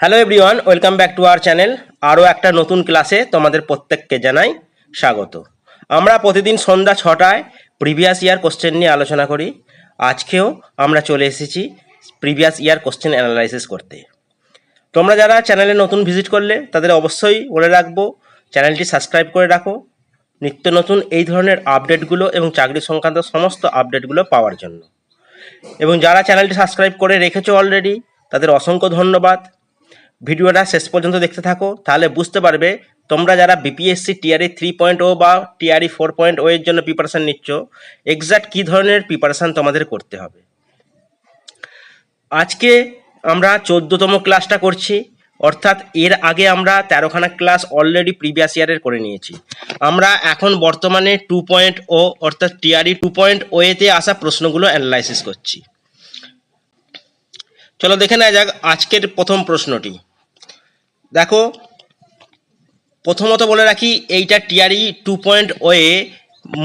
Hello everyone welcome back to our channel আরও একটা নতুন ক্লাসে তোমাদের প্রত্যেককে জানাই স্বাগত। আমরা প্রতিদিন সন্ধ্যা ছটায় প্রিভিয়াস ইয়ার কোশ্চেন নিয়ে আলোচনা করি। আজকেও আমরা চলে এসেছি প্রিভিয়াস ইয়ার কোশ্চেন অ্যানালাইসিস করতে। তোমরা যারা চ্যানেলে নতুন ভিজিট করলে, তাদের অবশ্যই বলে রাখব চ্যানেলটি সাবস্ক্রাইব করে রাখো। নিত্য নতুন এই ধরনের আপডেটগুলো এবং চাকরি সংক্রান্ত সমস্ত আপডেটগুলো পাওয়ার জন্য। এবং যারা চ্যানেলটি সাবস্ক্রাইব করে রেখেছো অলরেডি তাদের অসংখ্য ধন্যবাদ। ভিডিওটা শেষ পর্যন্ত দেখতে থাকো, তাহলে বুঝতে পারবে তোমরা যারা BPSC TRE three point O বা টিআরই ফোর পয়েন্ট ও এর জন্য প্রিপারেশান নিচ্ছ এক্সাক্ট কী ধরনের প্রিপারেশান তোমাদের করতে হবে। আজকে আমরা চোদ্দতম ক্লাসটা করছি, অর্থাৎ এর আগে আমরা তেরোখানা ক্লাস অলরেডি প্রিভিয়াস ইয়ারের করে নিয়েছি। আমরা এখন বর্তমানে টু পয়েন্ট ও অর্থাৎ টিআরই টু পয়েন্ট ওয়েতে আসা প্রশ্নগুলো অ্যানালাইসিস করছি। চলো দেখে নেওয়া যাক আজকের প্রথম প্রশ্নটি। দেখো, প্রথমত বলে রাখি, এইটা টিআরই টু পয়েন্ট ওয়ে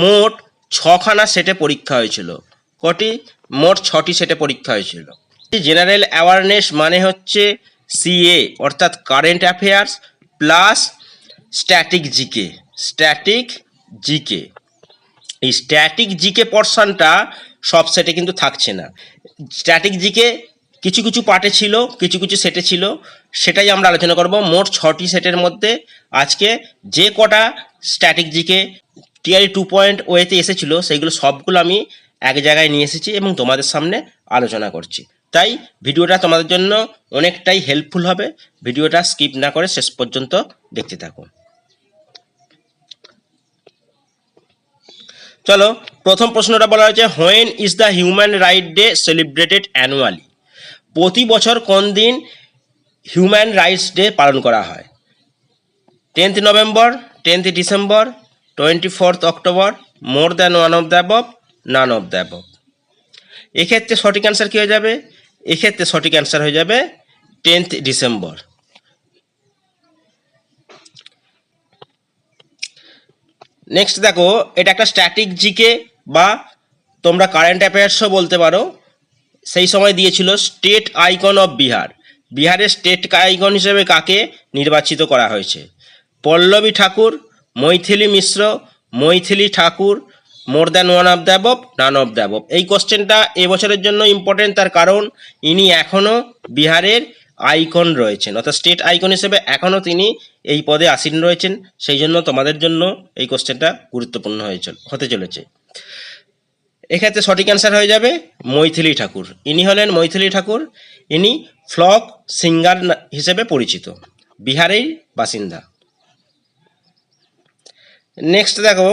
মোট ছখানা সেটে পরীক্ষা হয়েছিল। কটি? মোট ছটি সেটে পরীক্ষা হয়েছিল। জেনারেল অ্যাওয়ারনেস মানে হচ্ছে সিএ অর্থাৎ current affairs plus static GK static GK এই স্ট্যাটিক জিকে পর্শনটা সব সেটে কিন্তু থাকছে না। স্ট্যাটিক জিকে কিছু কিছু পার্টে ছিল, কিছু কিছু সেটে ছিল। সেটাই আমরা আলোচনা করব। মোট ছটি সেটের মধ্যে আজকে যে কটা স্ট্যাটিক জিকে টু পয়েন্ট ওয়েতে এসেছিল সেইগুলো সবগুলো আমি এক জায়গায় নিয়ে এসেছি এবং তোমাদের সামনে আলোচনা করছি। তাই ভিডিওটা তোমাদের জন্য অনেকটাই হেল্পফুল হবে। ভিডিওটা স্কিপ না করে শেষ পর্যন্ত দেখতে থাকো। চলো, প্রথম প্রশ্নটা বলা হয়েছে when is the human right day celebrated annually প্রতি বছর কোন দিন হিউম্যান রাইটস ডে পালন করা হয়? Tenth November, tenth December, twenty fourth October, more than one of the above, none of the above. এক্ষেত্রে সঠিক অ্যান্সার কী হয়ে যাবে? এক্ষেত্রে সঠিক অ্যান্সার হয়ে যাবে টেন্থ ডিসেম্বর। নেক্সট দেখো, এটা একটা স্ট্যাটিক জিকে বা তোমরা কারেন্ট অ্যাফেয়ার্সও বলতে পারো। সেই সময় দিয়েছিল স্টেট আইকন অফ বিহার। বিহারের স্টেট আইকন হিসেবে কাকে নির্বাচিত করা হয়েছে? Pallavi Thakur, Maithili Mishra, Maithili Thakur, more than one of the above, none of the above. এই কোশ্চেনটা এবছরের জন্য ইম্পর্টেন্ট তার কারণ, ইনি এখনও বিহারের আইকন রয়েছেন। অর্থাৎ স্টেট আইকন হিসেবে এখনও তিনি এই পদে আসীন রয়েছেন। সেই জন্য তোমাদের জন্য এই কোশ্চেনটা গুরুত্বপূর্ণ হয়ে চল- হতে চলেছে। এক্ষেত্রে সঠিক অ্যান্সার হয়ে যাবে মৈথিলি ঠাকুর। ইনি হলেন মৈথিলি ঠাকুর। ইনি ফ্লক সিঙ্গার হিসেবে পরিচিত। বিহারের বাসিন্দা। নেক্সট দেখো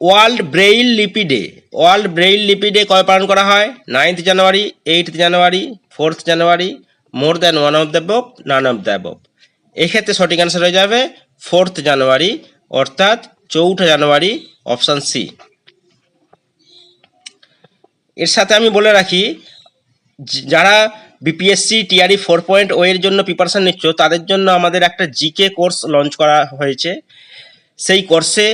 ওয়ার্ল্ড ব্রেইল লিপি ডে ওয়ার্ল্ড ব্রেইল লিপি ডে কবে পালন করা হয়? Ninth January eight January fourth January more than one of the above none of the above এক্ষেত্রে সঠিক অ্যান্সার হয়ে যাবে ফোর্থ জানুয়ারি অর্থাৎ চৌঠা জানুয়ারি অপশান সি এর সাথে আমি বলে রাখি যারা BPSC TRE four point O এর জন্য প্রিপারেশন নিচ্ছ, তাদের জন্য আমাদের একটা জিকে কোর্স লঞ্চ করা হয়েছে। সেই কোর্সে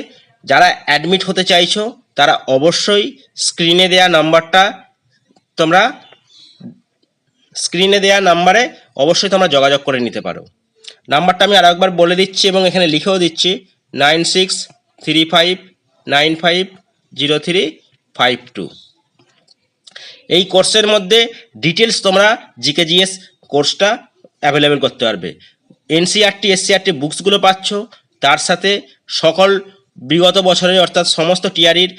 যারা অ্যাডমিট হতে চাইছো, তারা অবশ্যই স্ক্রিনে দেওয়া নাম্বারটা তোমরা স্ক্রিনে দেওয়া নাম্বারে অবশ্যই তোমরা যোগাযোগ করে নিতে পারো। নাম্বারটা আমি আরও একবার বলে দিচ্ছি এবং এখানে লিখেও দিচ্ছি nine six three five nine five zero three five two এই কোর্সের মধ্যে ডিটেলস তোমরা জিকে জিএস কোর্সটা অ্যাভেলেবেল করতে পারবে। এনসিআরটি এসসিআরটি বুকসগুলো পাচ্ছ। তার সাথে সকল বিগত বছরের অর্থাৎ সমস্ত টিআরির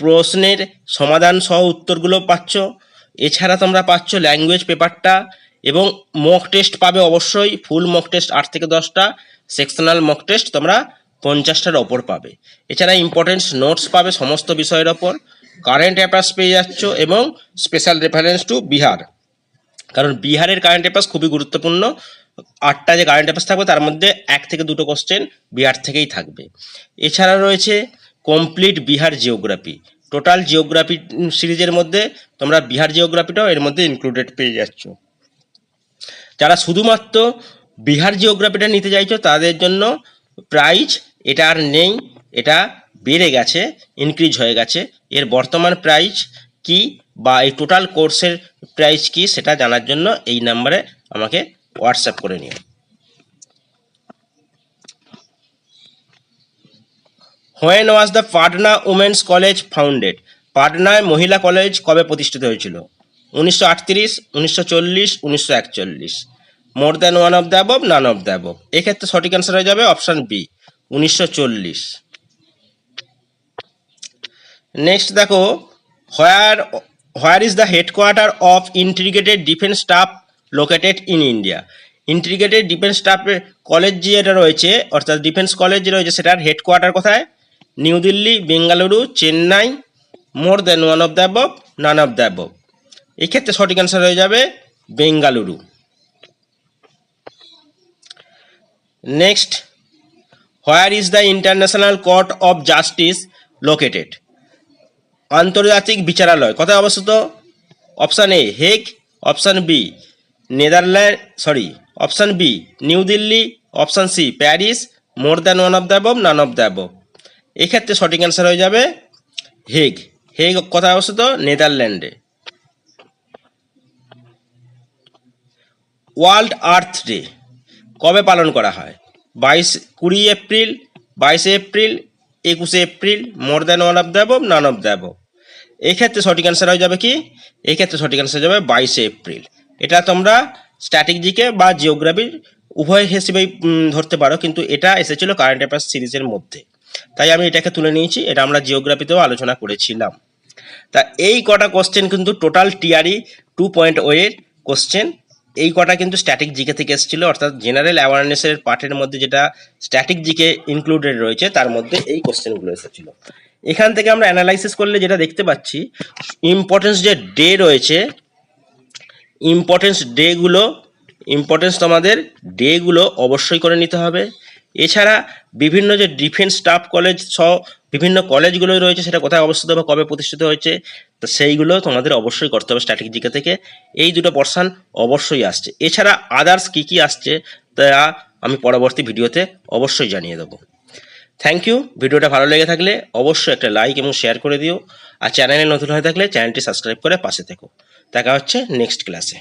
প্রশ্নের সমাধান সহ উত্তরগুলো পাচ্ছ। এছাড়া তোমরা পাচ্ছ ল্যাঙ্গুয়েজ পেপারটা এবং মক টেস্ট পাবে অবশ্যই। ফুল মক টেস্ট আট থেকে দশটা। সেকশনাল মক টেস্ট তোমরা পঞ্চাশটার ওপর পাবে। এছাড়া ইম্পর্টেন্স নোটস পাবে সমস্ত বিষয়ের ওপর। কারেন্ট অ্যাফেয়ার্স পেয়ে যাচ্ছ এবং স্পেশাল রেফারেন্স টু বিহার। কারণ বিহারের কারেন্ট অ্যাফেয়ার্স খুবই গুরুত্বপূর্ণ। আটটা যে কারেন্ট অ্যাফেয়ার্স থাকবে, তার মধ্যে এক থেকে দুটো কোশ্চেন বিহার থেকেই থাকবে। এছাড়া রয়েছে complete Bihar geography total geography সিরিজের মধ্যে তোমরা বিহার জিওগ্রাফিটাও এর মধ্যে ইনক্লুডেড পেয়ে যাচ্ছ। যারা শুধুমাত্র বিহার জিওগ্রাফিটা নিতে চাইছো, তাদের জন্য প্রাইজ এটা আর নেই, এটা বেড়ে গেছে ইনক্রিজ হয়ে গেছে। এর বর্তমান প্রাইস কি বা এই টোটাল কোর্সের প্রাইস কি সেটা জানার জন্য এই নাম্বারে আমাকে হোয়াটসঅ্যাপ করে নিও। When was the Patna women's college founded পাটনায় মহিলা কলেজ কবে প্রতিষ্ঠিত হয়েছিল? উনিশশো আটত্রিশ, উনিশশো চল্লিশ, উনিশশো একচল্লিশ। More than one of the above none of the above এক্ষেত্রে সঠিক অ্যান্সার হয়ে যাবে অপশান বি উনিশশো চল্লিশ। নেক্সট দেখো where where is the headquarter of integrated defence staff located in India integrated defence স্টাফের কলেজ যেটা রয়েছে, অর্থাৎ ডিফেন্স কলেজ যে রয়েছে, সেটার হেডকোয়ার্টার কোথায়? New Delhi Bengaluru Chennai more than one of the above none of the above এক্ষেত্রে সঠিক অ্যান্সার হয়ে যাবে Bengaluru next where is the international court of justice located আন্তর্জাতিক বিচারালয়। কোথায় অবস্থিত? Option A, Hague, option B, Netherland, sorry, option B, new Delhi, option C, Paris, more than one of the above, none of the above. এক্ষেত্রে সঠিক answer হয়ে যাবে Hague. Hague কোথায় অবস্থিত? নেদারল্যান্ডে। ওয়ার্ল্ড আর্থ ডে, কবে পালন করা হয়? বাইশ, কুড়ি এপ্রিল, বাইশে এপ্রিল, একুশে April, more than one of the above, none of the above. এক্ষেত্রে সঠিক অ্যান্সার হয়ে যাবে কি? এক্ষেত্রে সঠিক অ্যান্সার যাবে বাইশে এপ্রিল। এটা তোমরা স্ট্যাটিক জিকে বা জিওগ্রাফির উভয় হিসেবেই ধরতে পারো, কিন্তু এটা এসেছিল কারেন্ট অ্যাফেয়ার্স সিরিজের মধ্যে। তাই আমি এটাকে তুলে নিয়েছি, এটা আমরা জিওগ্রাফিতেও আলোচনা করেছিলাম। তা এই কটা কোশ্চেন কিন্তু total TRE two point O এর কোশ্চেন এই কটা কিন্তু স্ট্যাটিক জিকে থেকে এসেছিল, অর্থাৎ জেনারেল অ্যাওয়ারনেসের পার্টের মধ্যে যেটা স্ট্যাটিক জিকে ইনক্লুডেড রয়েছে, তার মধ্যে এই কোশ্চেনগুলো এসেছিল। এখান থেকে আমরা অ্যানালাইসিস করলে যেটা দেখতে পাচ্ছি ইম্পর্টেন্স যে ডে রয়েছে ইম্পর্টেন্স ডেগুলো ইম্পর্টেন্স তোমাদের ডেগুলো অবশ্যই করে নিতে হবে। এছাড়া বিভিন্ন যে ডিফেন্স স্টাফ কলেজ সহ বিভিন্ন কলেজগুলো রয়েছে, সেটা কোথায় অবস্থিত বা কবে প্রতিষ্ঠিত হয়েছে, তো সেইগুলো তোমাদের অবশ্যই করতে হবে স্ট্যাটিক জিকে থেকে। এই দুটো পর্সান অবশ্যই আসছে। এছাড়া আদার্স কী কী আসছে, তা আমি পরবর্তী ভিডিওতে অবশ্যই জানিয়ে দেবো। থ্যাংক ইউ ভিডিওটা ভালো লেগে থাকলে অবশ্যই একটা লাইক এবং শেয়ার করে দিও। আর চ্যানেলে নতুন হয়ে থাকলে চ্যানেলটি সাবস্ক্রাইব করে পাশে থেকো। দেখা হচ্ছে নেক্সট ক্লাসে